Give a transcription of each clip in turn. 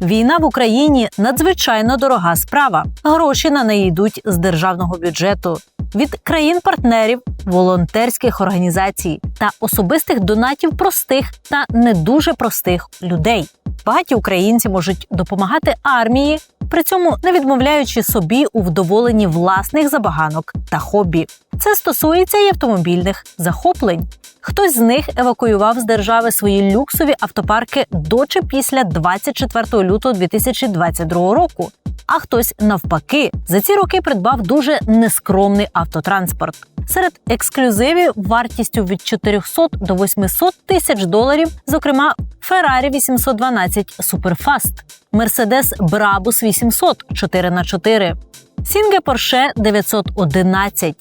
Війна в Україні надзвичайно дорога справа. Гроші на неї йдуть з державного бюджету. Від країн-партнерів, волонтерських організацій та особистих донатів простих та не дуже простих людей. Багаті українці можуть допомагати армії, при цьому не відмовляючи собі у вдоволенні власних забаганок та хобі. Це стосується і автомобільних захоплень. Хтось з них евакуював з держави свої люксові автопарки до чи після 24 лютого 2022 року. А хтось навпаки за ці роки придбав дуже нескромний автотранспорт. Серед ексклюзивів вартістю від 400 до 800 тисяч доларів, зокрема Ferrari 812 Superfast, Mercedes Brabus 800 4х4, Сінге Porsche 911,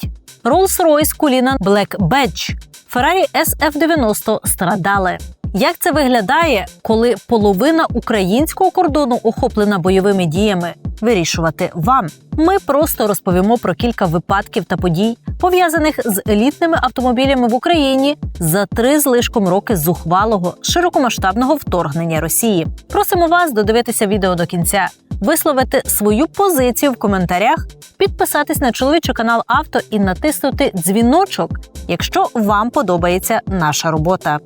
Rolls-Royce Cullinan Black Badge, Ferrari SF90 страдали. Як це виглядає, коли половина українського кордону охоплена бойовими діями? Вирішувати вам. Ми просто розповімо про кілька випадків та подій, пов'язаних з елітними автомобілями в Україні за три з лишком роки зухвалого широкомасштабного вторгнення Росії. Просимо вас додивитися відео до кінця, висловити свою позицію в коментарях, підписатись на чоловічий канал авто і натиснути дзвіночок, якщо вам подобається наша робота.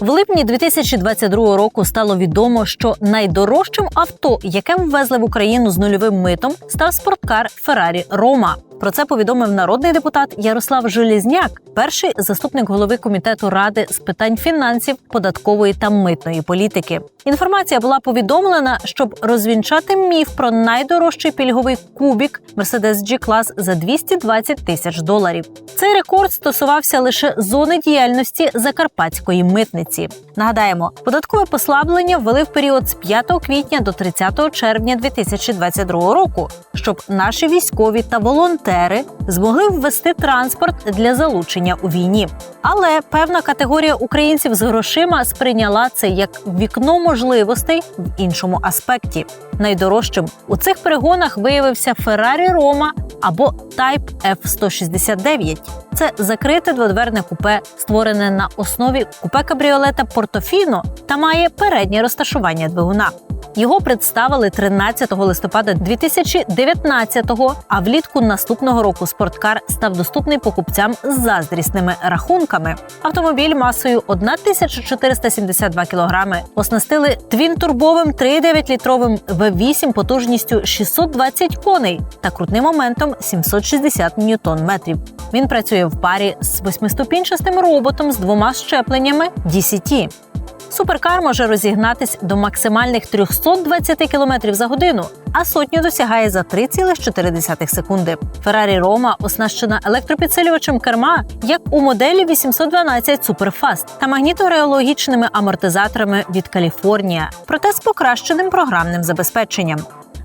В липні 2022 року стало відомо, що найдорожчим авто, яке ввезли в Україну з нульовим митом, став спорткар Феррарі Рома. Про це повідомив народний депутат Ярослав Желізняк, перший заступник голови комітету ради з питань фінансів, податкової та митної політики. Інформація була повідомлена, щоб розвінчати міф про найдорожчий пільговий кубік Mercedes G-Class за 220 тисяч доларів. Цей рекорд стосувався лише зони діяльності закарпатської митниці. Нагадаємо, податкове послаблення ввели в період з 5 квітня до 30 червня 2022 року, щоб наші військові та волонтери змогли ввести транспорт для залучення у війні. Але певна категорія українців з грошима сприйняла це як вікно можливостей в іншому аспекті. Найдорожчим у цих перегонах виявився Ferrari Roma або Type F169. Це закрите дводверне купе, створене на основі купе кабріолета Портофіно та має переднє розташування двигуна. Його представили 13 листопада 2019-го, А влітку наступного року спорткар став доступний покупцям з заздрісними рахунками. Автомобіль масою 1472 кілограми оснастили твінтурбовим 3,9-літровим V8 потужністю 620 коней та крутним моментом 760 ньютон метрів. Він працює в парі з восьмиступінчастим роботом з двома щепленнями DCT. Суперкар може розігнатись до максимальних 320 км за годину, а сотню досягає за 3,4 секунди. Феррарі Рома оснащена електропідсилювачем керма, як у моделі 812 Superfast та магнітореологічними амортизаторами від Каліфорнія, проте з покращеним програмним забезпеченням.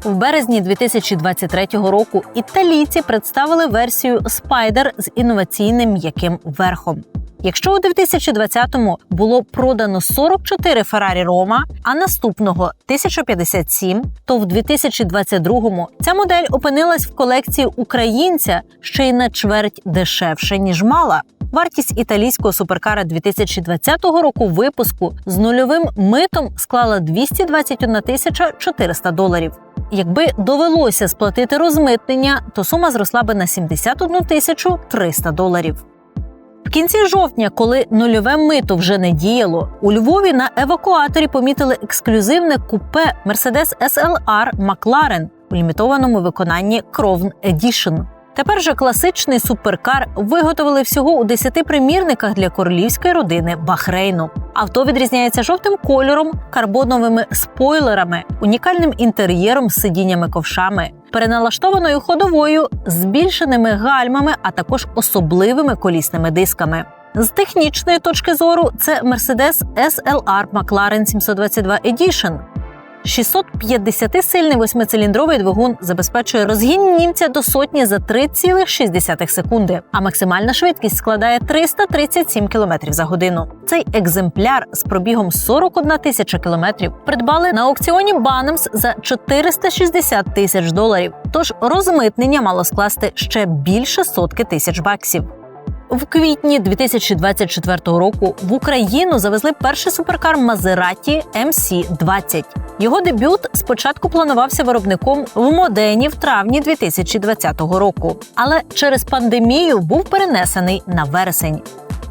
В березні 2023 року італійці представили версію Spider з інноваційним м'яким верхом. Якщо у 2020-му було продано 44 Ferrari Roma, а наступного 1057, то в 2022-му ця модель опинилась в колекції українця ще й на чверть дешевше ніж мала. Вартість італійського суперкара 2020 року випуску з нульовим митом склала 221 тисяча 400 доларів. Якби довелося сплатити розмитнення, то сума зросла би на 71 тисячу 300 доларів. В кінці жовтня, коли нульове мито вже не діяло, у Львові на евакуаторі помітили ексклюзивне купе Mercedes SLR McLaren у лімітованому виконанні Crown Edition. Тепер же класичний суперкар виготовили всього у 10 примірниках для королівської родини Бахрейну. Авто відрізняється жовтим кольором, карбоновими спойлерами, унікальним інтер'єром з сидіннями ковшами, переналаштованою ходовою, збільшеними гальмами, а також особливими колісними дисками. З технічної точки зору це Mercedes SLR McLaren 722 Edition. 650-сильний восьмициліндровий двигун забезпечує розгін німця до сотні за 3,6 секунди, а максимальна швидкість складає 337 км за годину. Цей екземпляр з пробігом 41 тисяча кілометрів придбали на аукціоні Банемс за 460 тисяч доларів. Тож розмитнення мало скласти ще більше сотки тисяч баксів. В квітні 2024 року в Україну завезли перший суперкар Maserati MC-20. Його дебют спочатку планувався виробником в Модені в травні 2020 року, але через пандемію був перенесений на вересень.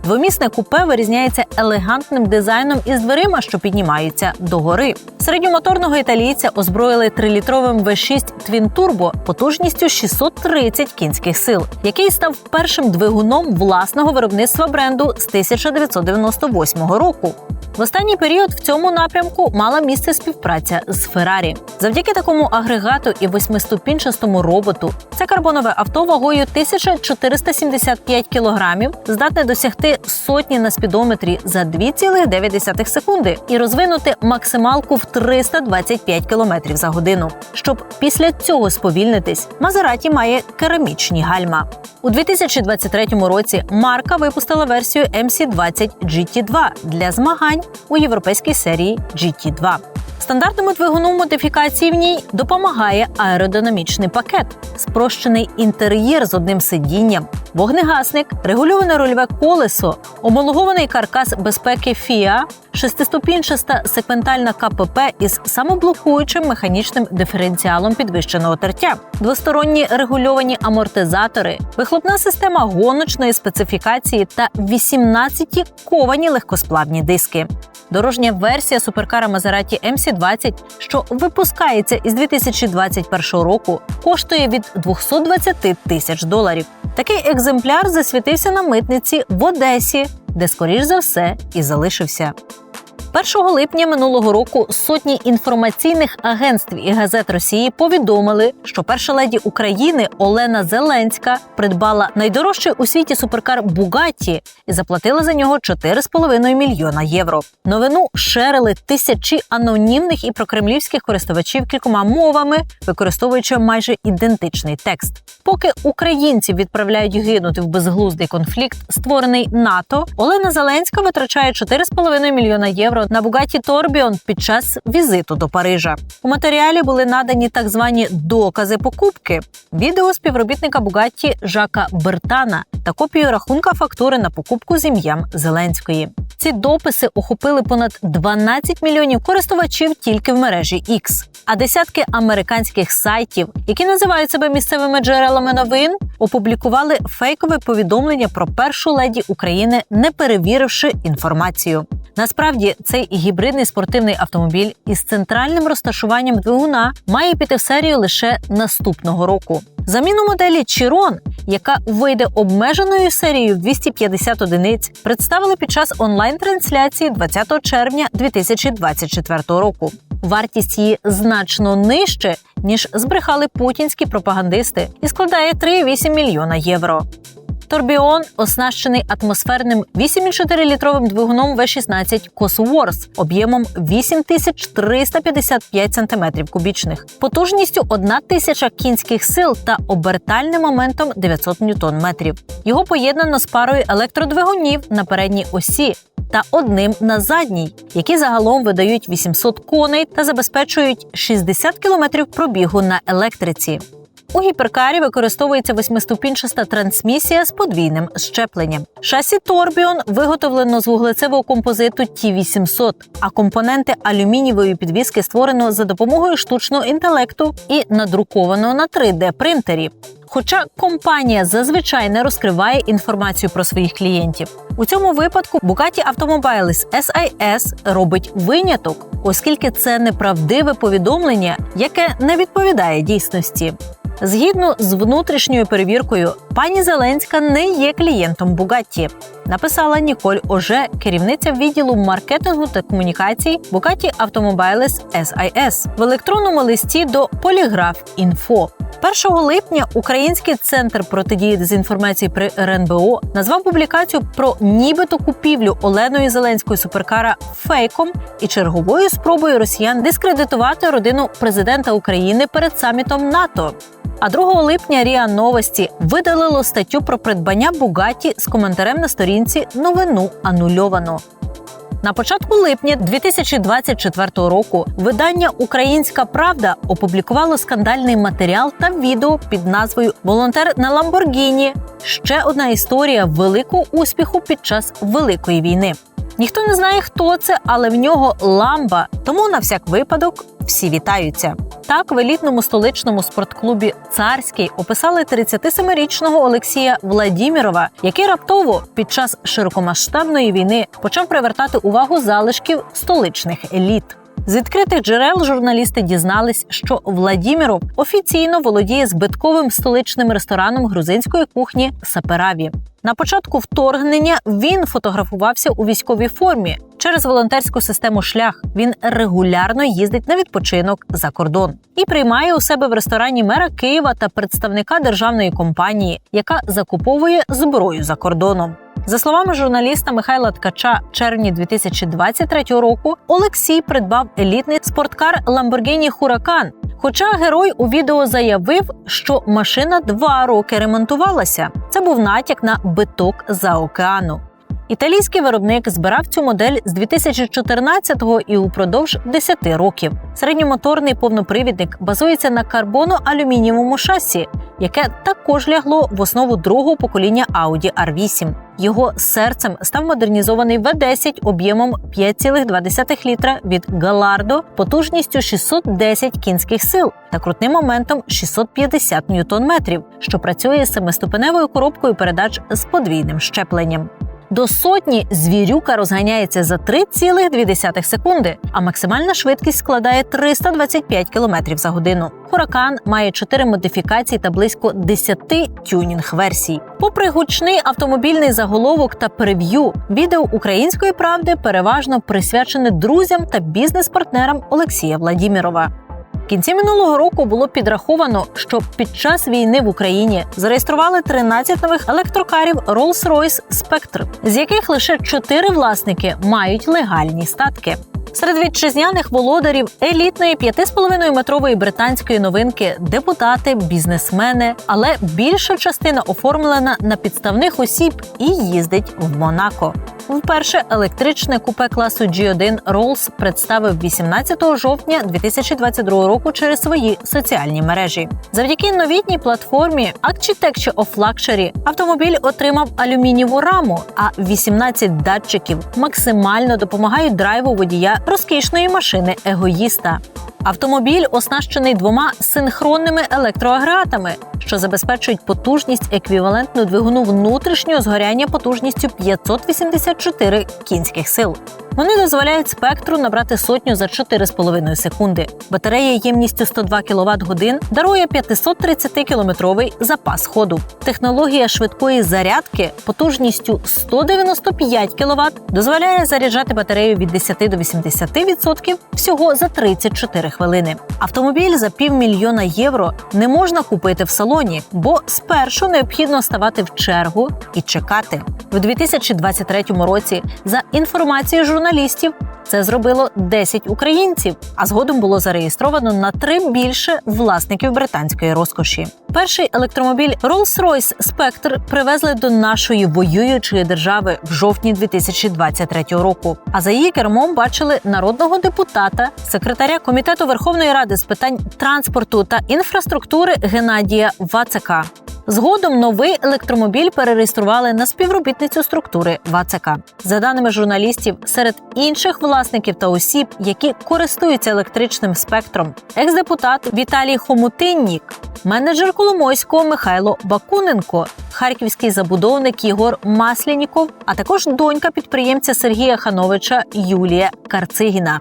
Двомісне купе вирізняється елегантним дизайном із дверима, що піднімаються догори. Середньомоторного італійця озброїли трилітровим V6 Twin Turbo потужністю 630 кінських сил, який став першим двигуном власного виробництва бренду з 1998 року. В останній період в цьому напрямку мала місце співпраця з Феррарі. Завдяки такому агрегату і восьмиступінчастому роботу це карбонове авто вагою 1475 кілограмів здатне досягти сотні на спідометрі за 2,9 секунди і розвинути максималку в 325 км за годину. Щоб після цього сповільнитись, Мазераті має керамічні гальма. У 2023 році марка випустила версію MC20 GT2 для змагань у європейській серії GT2. Стандартному двигуну модифікації в ній допомагає аеродинамічний пакет, спрощений інтер'єр з одним сидінням, вогнегасник, регульоване рульове колесо, омологований каркас безпеки FIA, шестиступінчаста секвентальна КПП із самоблокуючим механічним диференціалом підвищеного тертя, двосторонні регульовані амортизатори, вихлопна система гоночної специфікації та 18 ковані легкосплавні диски. Дорожня версія суперкара Maserati MC20, що випускається із 2021 року, коштує від 220 тисяч доларів. Такий екземпляр засвітився на митниці в Одесі, де, скоріш за все, і залишився. 1 липня минулого року сотні інформаційних агентств і газет Росії повідомили, що перша леді України Олена Зеленська придбала найдорожчий у світі суперкар Бугатті і заплатила за нього 4,5 мільйона євро. Новину шерили тисячі анонімних і прокремлівських користувачів кількома мовами, використовуючи майже ідентичний текст. Поки українці відправляють гинути в безглуздий конфлікт, створений НАТО, Олена Зеленська витрачає 4,5 мільйона євро на Бугаті Торбіон під час візиту до Парижа. У матеріалі були надані так звані докази покупки, відео співробітника Бугатті Жака Бертана та копію рахунка фактури на покупку з ім'ям Зеленської. Ці дописи охопили понад 12 мільйонів користувачів тільки в мережі X. А десятки американських сайтів, які називають себе місцевими джерелами новин, опублікували фейкове повідомлення про першу леді України, не перевіривши інформацію. Насправді, цей гібридний спортивний автомобіль із центральним розташуванням двигуна має піти в серію лише наступного року. Заміну моделі Чірон, яка вийде обмеженою серією в 250 одиниць, представили під час онлайн-трансляції 20 червня 2024 року. Вартість її значно нижче ніж збрехали путінські пропагандисти, і складає 3,8 мільйона євро. Торбіон оснащений атмосферним 8,4-літровим двигуном V16 Cosworth об'ємом 8355 см кубічних, потужністю 1000 кінських сил та обертальним моментом 900 ньютон-метрів. Його поєднано з парою електродвигунів на передній осі. Та одним на задній, які загалом видають 800 коней та забезпечують 60 кілометрів пробігу на електриці. У гіперкарі використовується восьмиступінчаста трансмісія з подвійним щепленням. Шасі Торбіон виготовлено з вуглецевого композиту Т-800, а компоненти алюмінієвої підвіски створено за допомогою штучного інтелекту і надруковано на 3D-принтері. Хоча компанія зазвичай не розкриває інформацію про своїх клієнтів. У цьому випадку Bugatti Automobiles SIS робить виняток, оскільки це неправдиве повідомлення, яке не відповідає дійсності. Згідно з внутрішньою перевіркою, пані Зеленська не є клієнтом Бугатті. Написала Ніколь Оже, керівниця відділу маркетингу та комунікацій Bugatti Automobiles SIS в електронному листі до Поліграф Інфо. 1 липня Український центр протидії дезінформації при РНБО назвав публікацію про нібито купівлю Оленої Зеленської суперкара фейком і черговою спробою росіян дискредитувати родину президента України перед самітом НАТО. А 2 липня Ріа Новості видалило статтю про придбання Бугаті з коментарем на сторінці Новину анульовано. На початку липня 2024 року видання Українська Правда опублікувало скандальний матеріал та відео під назвою Волонтер на Ламборгіні. Ще одна історія великого успіху під час великої війни. Ніхто не знає, хто це, але в нього ламба. Тому на всяк випадок всі вітаються. Так, в елітному столичному спортклубі Царський описали 37-річного Олексія Владімірова, який раптово під час широкомасштабної війни почав привертати увагу залишків столичних еліт. З відкритих джерел журналісти дізнались, що Владіміров офіційно володіє збитковим столичним рестораном грузинської кухні Сапераві. На початку вторгнення він фотографувався у військовій формі. Через волонтерську систему шлях він регулярно їздить на відпочинок за кордон і приймає у себе в ресторані мера Києва та представника державної компанії, яка закуповує зброю за кордоном. За словами журналіста Михайла Ткача, червні 2023 року Олексій придбав елітний спорткар Lamborghini Huracan. Хоча герой у відео заявив, що машина два роки ремонтувалася. Це був натяк на биток за океану. Італійський виробник збирав цю модель з 2014-го і упродовж 10 років. Середньомоторний повнопривідник базується на карбоно-алюмінієвому шасі, яке також лягло в основу другого покоління Audi R8. Його серцем став модернізований V10 об'ємом 5,2 літра від Галардо потужністю 610 кінських сил та крутним моментом 650 ньютон-метрів, що працює з семиступеневою коробкою передач з подвійним щепленням. До сотні звірюка розганяється за 3,2 секунди, а максимальна швидкість складає 325 км за годину. Хуракан має 4 модифікації та близько 10 тюнінг-версій. Попри гучний автомобільний заголовок та прев'ю, відео української правди переважно присвячене друзям та бізнес-партнерам Олексія Владімірова. Кінці минулого року було підраховано, що під час війни в Україні зареєстрували 13 нових електрокарів Rolls-Royce Spectre, з яких лише 4 власники мають легальні статки. Серед вітчизняних володарів елітної 5,5 метрової британської новинки депутати, бізнесмени, але більша частина оформлена на підставних осіб і їздить в Монако. Вперше електричне купе класу G1 Rolls представив 18 жовтня 2022 року через свої соціальні мережі. Завдяки новітній платформі Architecture of Luxury автомобіль отримав алюмінієву раму, а 18 датчиків максимально допомагають драйву водія розкішної машини егоїста. Автомобіль оснащений двома синхронними електроагрегатами, що забезпечують потужність еквівалентну двигуну внутрішнього згоряння потужністю 584 кінських сил. Вони дозволяють спектру набрати сотню за 4,5 секунди. Батарея ємністю 102 кВт годин дарує 530-кілометровий запас ходу. Технологія швидкої зарядки потужністю 195 кВт дозволяє заряджати батарею від 10 до 80% всього за 34 хвилини. Автомобіль за півмільйона євро не можна купити в салоні, бо спершу необхідно ставати в чергу і чекати. В 2023 році, за інформацією журналістів, це зробило 10 українців, а згодом було зареєстровано на три більше власників британської розкоші. Перший електромобіль Rolls-Royce Spectre привезли до нашої воюючої держави в жовтні 2023 року. А за її кермом бачили народного депутата, секретаря комітету Верховної Ради з питань транспорту та інфраструктури Геннадія Вацака. Згодом новий електромобіль перереєстрували на співробітницю структури ВАЦК. За даними журналістів, серед інших власників та осіб, які користуються електричним спектром, екс-депутат Віталій Хомутиннік, менеджер Коломойського Михайло Бакуненко, харківський забудовник Єгор Масляніков, а також донька підприємця Сергія Хановича Юлія Карцигіна.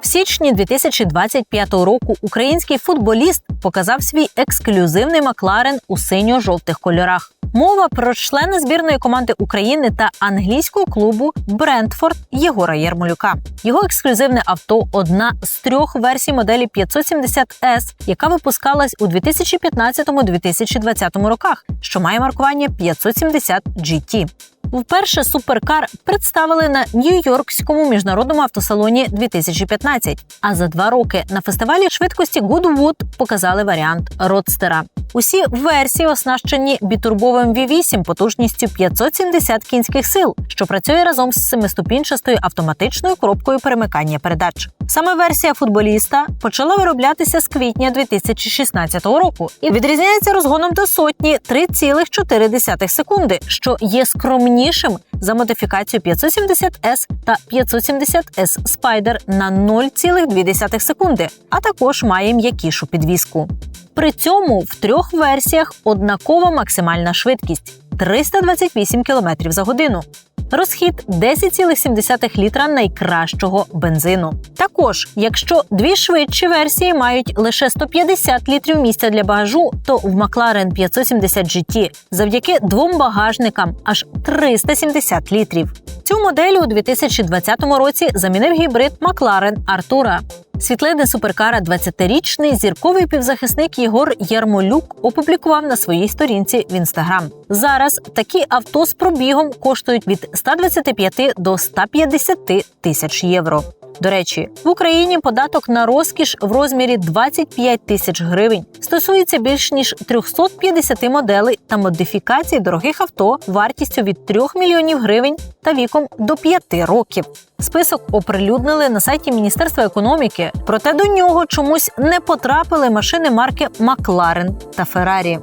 В січні 2025 року український футболіст показав свій ексклюзивний Макларен у синьо-жовтих кольорах. Мова про члена збірної команди України та англійського клубу Брентфорд Єгора Єрмолюка. Його ексклюзивне авто одна з трьох версій моделі 570S, яка випускалась у 2015-2020 роках, що має маркування 570 GT. Вперше суперкар представили на Нью-Йоркському міжнародному автосалоні 2015, А за два роки на фестивалі швидкості Goodwood показали варіант родстера. Усі версії оснащені бітурбовим V8 потужністю 570 кінських сил, що працює разом з семиступінчастою автоматичною коробкою перемикання передач. Саме версія футболіста почала вироблятися з квітня 2016 року і відрізняється розгоном до сотні 3,4 секунди, що є скромнішим за модифікацію 570S та 570S Spider на 0,2 секунди, а також має м'якішу підвіску. При цьому в трьох версіях однакова максимальна швидкість 328 км за годину. Розхід 10,7 літра найкращого бензину. Також, якщо дві швидші версії мають лише 150 літрів місця для багажу, то в McLaren 570 GT завдяки двом багажникам аж 370 літрів. Цю модель у 2020 році замінив гібрид Макларен Артура. Світлини суперкара 20-річний зірковий півзахисник Єгор Ярмолюк опублікував на своїй сторінці в інстаграм. Зараз такі авто з пробігом коштують від 125 до 150 тисяч євро. До речі, в Україні податок на розкіш в розмірі 25 тисяч гривень стосується більш ніж 350 моделей та модифікацій дорогих авто вартістю від 3 мільйонів гривень та віком до 5 років. Список оприлюднили на сайті Міністерства економіки, проте до нього чомусь не потрапили машини марки Макларен та Феррарі.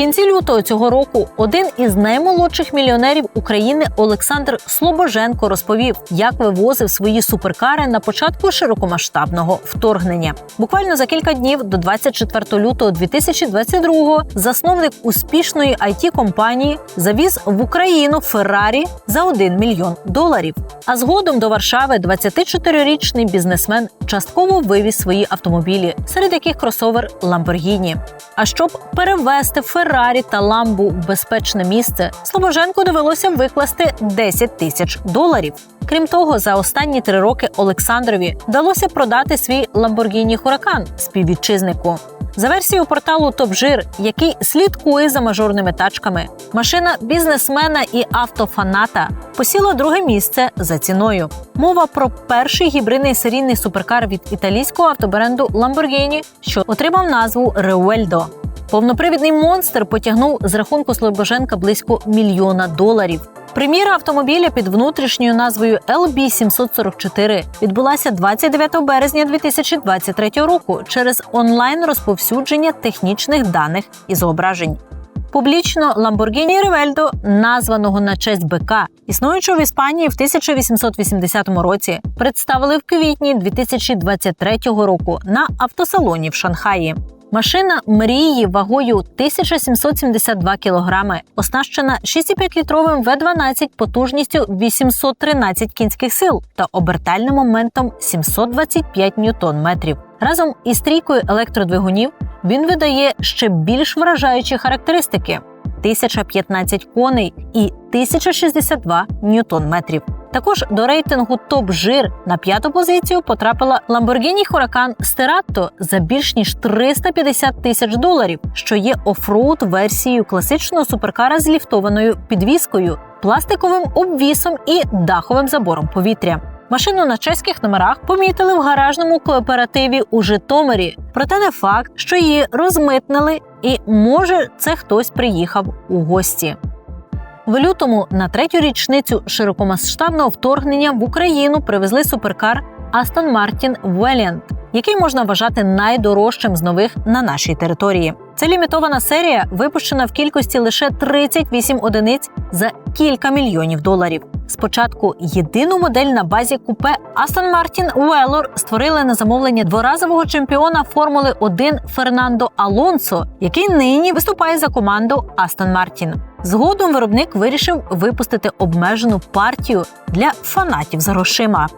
Кінці лютого цього року один із наймолодших мільйонерів України Олександр Слобоженко розповів, як вивозив свої суперкари на початку широкомасштабного вторгнення. Буквально за кілька днів до 24 лютого 2022-го засновник успішної it компанії завіз в Україну Феррарі за 1 мільйон доларів. А згодом до Варшави 24-річний бізнесмен частково вивіз свої автомобілі, серед яких кросовер Lamborghini. А щоб перевести Феррарі та Ламбу в безпечне місце, Слобоженку довелося викласти 10 тисяч доларів. Крім того, за останні три роки Олександрові вдалося продати свій Lamborghini Huracan співвітчизнику. За версією порталу «Топжир», який слідкує за мажорними тачками, машина бізнесмена і автофаната посіла друге місце за ціною. Мова про перший гібридний серійний суперкар від італійського автобренду Lamborghini, що отримав назву Reueldo. Повнопривідний монстр потягнув з рахунку Слобоженка близько мільйона доларів. Прем'єра автомобіля під внутрішньою назвою LB 744 відбулася 29 березня 2023 року через онлайн розповсюдження технічних даних і зображень. Публічно Lamborghini Reveldo, названого на честь БК, існуючого в Іспанії в 1880 році, представили в квітні 2023 року на автосалоні в Шанхаї. Машина мрії вагою 1772 кілограми, оснащена 6,5-літровим В12 потужністю 813 кінських сил та обертальним моментом 725 ньютон-метрів. Разом із трійкою електродвигунів він видає ще більш вражаючі характеристики: 1015 коней і 1062 ньютон-метрів. Також до рейтингу топ жир на п'яту позицію потрапила Lamborghini Huracan Sterato за більш ніж 350 тисяч доларів, що є офроуд версією класичного суперкара з ліфтованою підвіскою, пластиковим обвісом і даховим забором повітря. Машину на чеських номерах помітили в гаражному кооперативі у Житомирі. Проте не факт, що її розмитнили, і може це хтось приїхав у гості. В лютому на третю річницю широкомасштабного вторгнення в Україну привезли суперкар Aston Martin Valiant, який можна вважати найдорожчим з нових на нашій території. Це лімітована серія, випущена в кількості лише 38 одиниць за кілька мільйонів доларів. Спочатку єдину модель на базі купе Aston Martin Velour створили на замовлення дворазового чемпіона Формули 1 Фернандо Алонсо, який нині виступає за команду Aston Martin. Згодом виробник вирішив випустити обмежену партію для фанатів за грошима.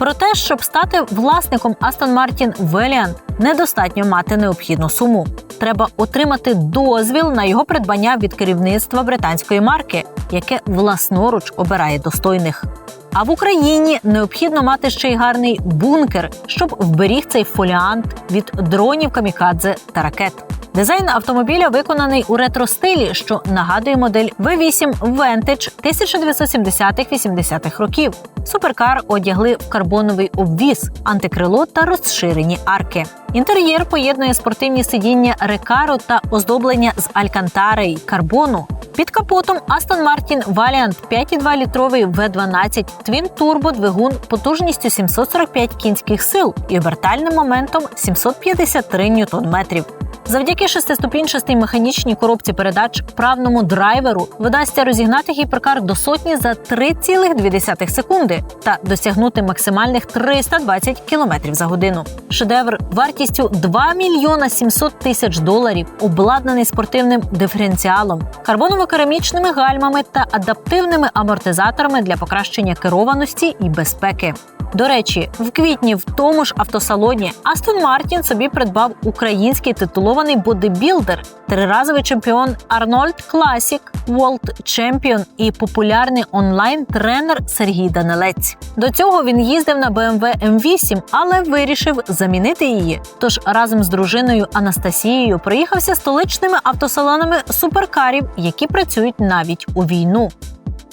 Проте, щоб стати власником Aston Martin Valiant, недостатньо мати необхідну суму. Треба отримати дозвіл на його придбання від керівництва британської марки, яке власноруч обирає достойних. А в Україні необхідно мати ще й гарний бункер, щоб вберіг цей фоліант від дронів камікадзе та ракет. Дизайн автомобіля виконаний у ретро-стилі, що нагадує модель V8 Vantage 1970-80-х років. Суперкар одягли в карбоновий обвіз, антикрило та розширені арки. Інтер'єр поєднує спортивні сидіння рекаро та оздоблення з алькантари й карбону. Під капотом Aston Martin Valiant 5,2 літровий V12 Twin Turbo двигун потужністю 745 кінських сил і обертальним моментом 753 ньютон-метрів. Завдяки шестиступінчастій механічній коробці передач правному драйверу вдасться розігнати гіперкар до сотні за 3,2 секунди та досягнути максимальних 320 км за годину. Шедевр вартістю 2 мільйона 700 тисяч доларів, обладнаний спортивним диференціалом, карбоново-керамічними гальмами та адаптивними амортизаторами для покращення керованості і безпеки. До речі, в квітні в тому ж автосалоні Астон Мартін собі придбав український титулований бодибілдер, триразовий чемпіон Арнольд Класік, World Чемпіон і популярний онлайн-тренер Сергій Данилець. До цього він їздив на BMW M8, але вирішив замінити її. Тож разом з дружиною Анастасією проїхався столичними автосалонами суперкарів, які працюють навіть у війну.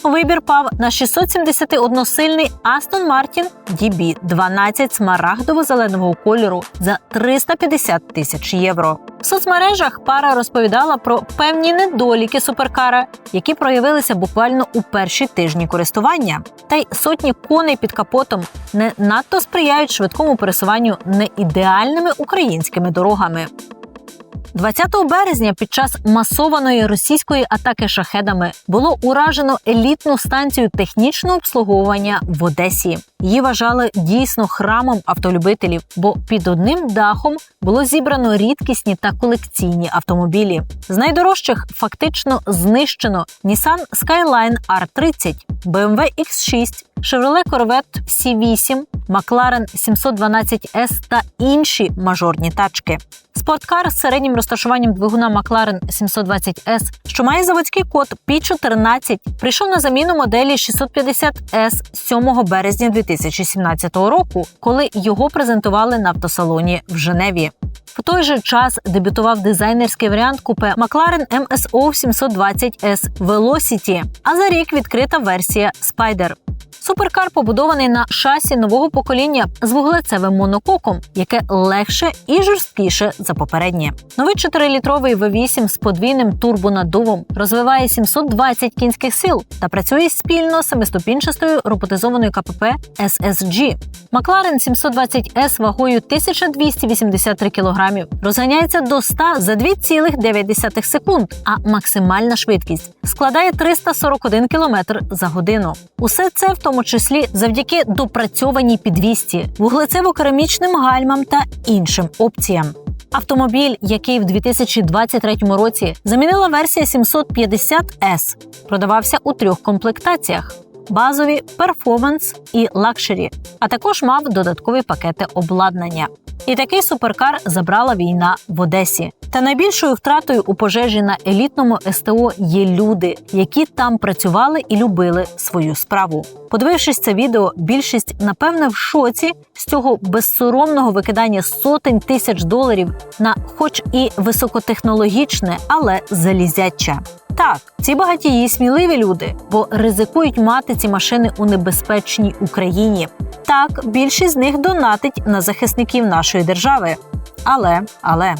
Вибір пав на 671-сильний Aston Martin DB12 смарагдово-зеленого кольору за 350 тисяч євро. В соцмережах пара розповідала про певні недоліки суперкара, які проявилися буквально у перші тижні користування. Та й сотні коней під капотом не надто сприяють швидкому пересуванню неідеальними українськими дорогами. 20 березня під час масованої російської атаки шахедами було уражено елітну станцію технічного обслуговування в Одесі. Її вважали дійсно храмом автолюбителів, бо під одним дахом було зібрано рідкісні та колекційні автомобілі. З найдорожчих фактично знищено Nissan Skyline R30, BMW X6, Chevrolet Corvette C8, McLaren 712S та інші мажорні тачки. Спорткар з середнім розташуванням двигуна McLaren 720S, що має заводський код P14, прийшов на заміну моделі 650S 7 березня 2017 року, коли його презентували на автосалоні в Женеві. В той же час дебютував дизайнерський варіант купе McLaren MSO 720S Velocity, а за рік відкрита версія Spider. Суперкар побудований на шасі нового покоління з вуглецевим монококом, яке легше і жорсткіше за попереднє. Новий 4-літровий V8 з подвійним турбонаддувом розвиває 720 кінських сил та працює спільно з семиступінчастою роботизованою КПП SSG. McLaren 720S вагою 1283 кг розганяється до 100 за 2,9 секунд, а максимальна швидкість складає 341 км за годину. Усе це в тому числі завдяки допрацьованій підвісті, вуглецево-керамічним гальмам та іншим опціям. Автомобіль, який в 2023 році замінила версія 750S, продавався у трьох комплектаціях: базові, перформанс і лакшері, а також мав додаткові пакети обладнання. І такий суперкар забрала війна в Одесі. Та найбільшою втратою у пожежі на елітному СТО є люди, які там працювали і любили свою справу. Подивившись це відео, більшість напевне в шоці з цього безсоромного викидання сотень тисяч доларів на, хоч і високотехнологічне, але залізяча. Так, ці багатії сміливі люди, бо ризикують мати ці машини у небезпечній Україні. Так, більшість з них донатить на захисників нашої держави. Але, але